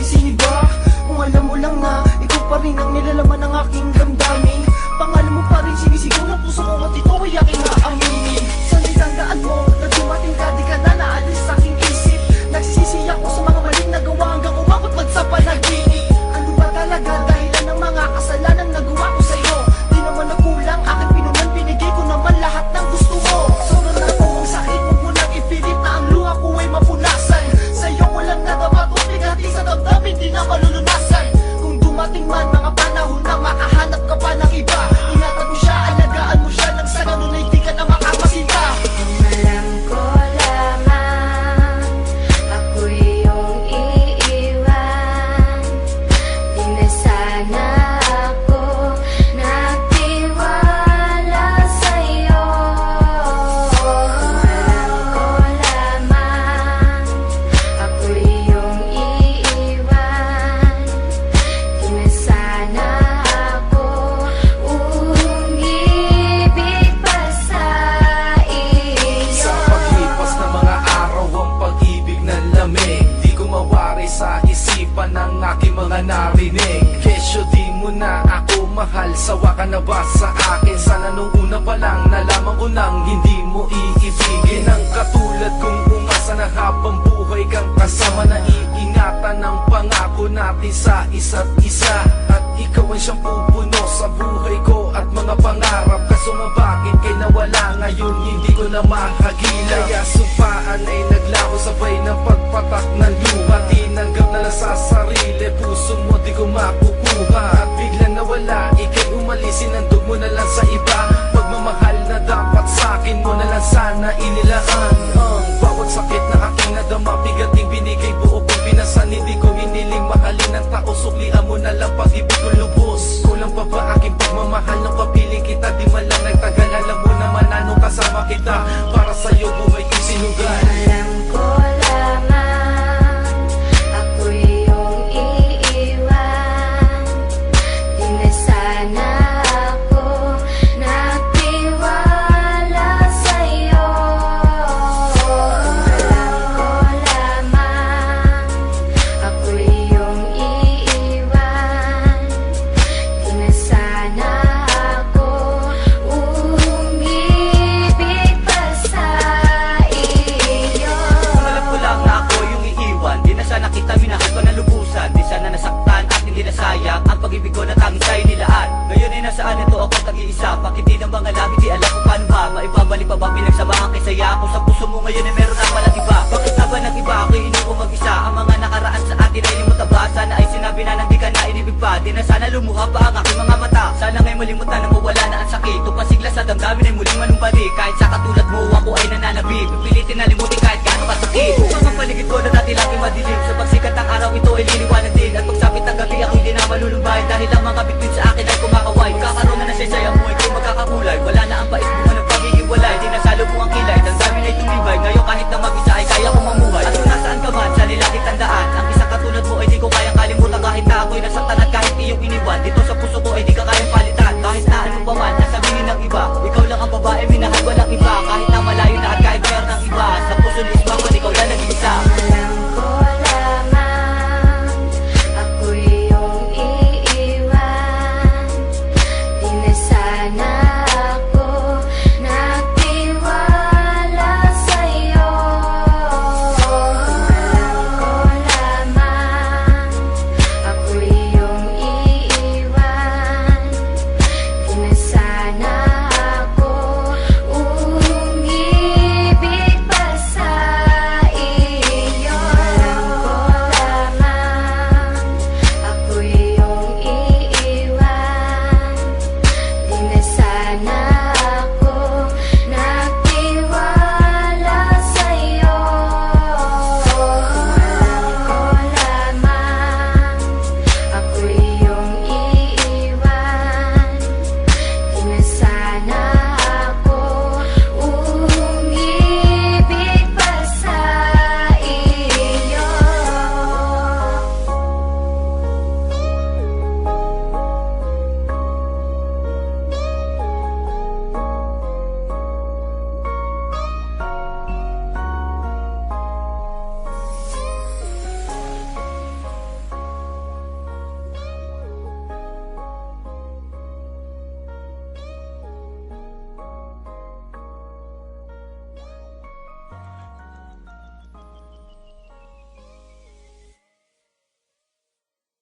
ay sinibak Kung alam mo lang na ikaw pa rin ang nilalaman ng aking Sawa ka na ba sa akin? Sana nung una pa lang nalaman ko nang hindi mo iibigin. Ang katulad kong umasa na habang buhay kang kasama na iingatan ng pangako natin sa isa't isa. At ikaw ang siyang pupuno sa buhay ko at mga pangarap Kaso nga nawala. Ngayon hindi ko na mahagila Kaya supaan ay naglaho sabay ng pagpatak ng luha Tinanggap na lang sa sarili, puso mo di ko makukuha At biglang nawala, ikay umalis, sinandog mo na lang sa iba. Pagmamahal na dapat sa akin mo na lang sana inilaan. Ang bawat sakit na aking nadama, bigating binigay buo kong pinasan. Hindi ko hiniling mahalin ng tao, suklian mo na lang isa Pakitin ang mga labi, di alam kung paano ba? Maibabalik pa ba? Pinagsamahan kisaya Kung sa puso mo ngayon ay meron na pala iba. Bakit ka ba ng iba? Ako'y inuko mag-isa. Ang mga nakaraan sa akin ay limutan ba? Sana ay sinabi na nang di ka na inibig pa. Di na sana lumuha pa ang aking mga mata. Sana ngay malimutan na mawala na ang sakit. Upang sigla sa damdamin ay muling manumbali Kahit sa katulad mo ako ay nananabi Pipilitin na limutin kahit gaano kasakit. Sa paligid ko na dati lagi madilim. Sa pagsikat ng araw ito ay lilim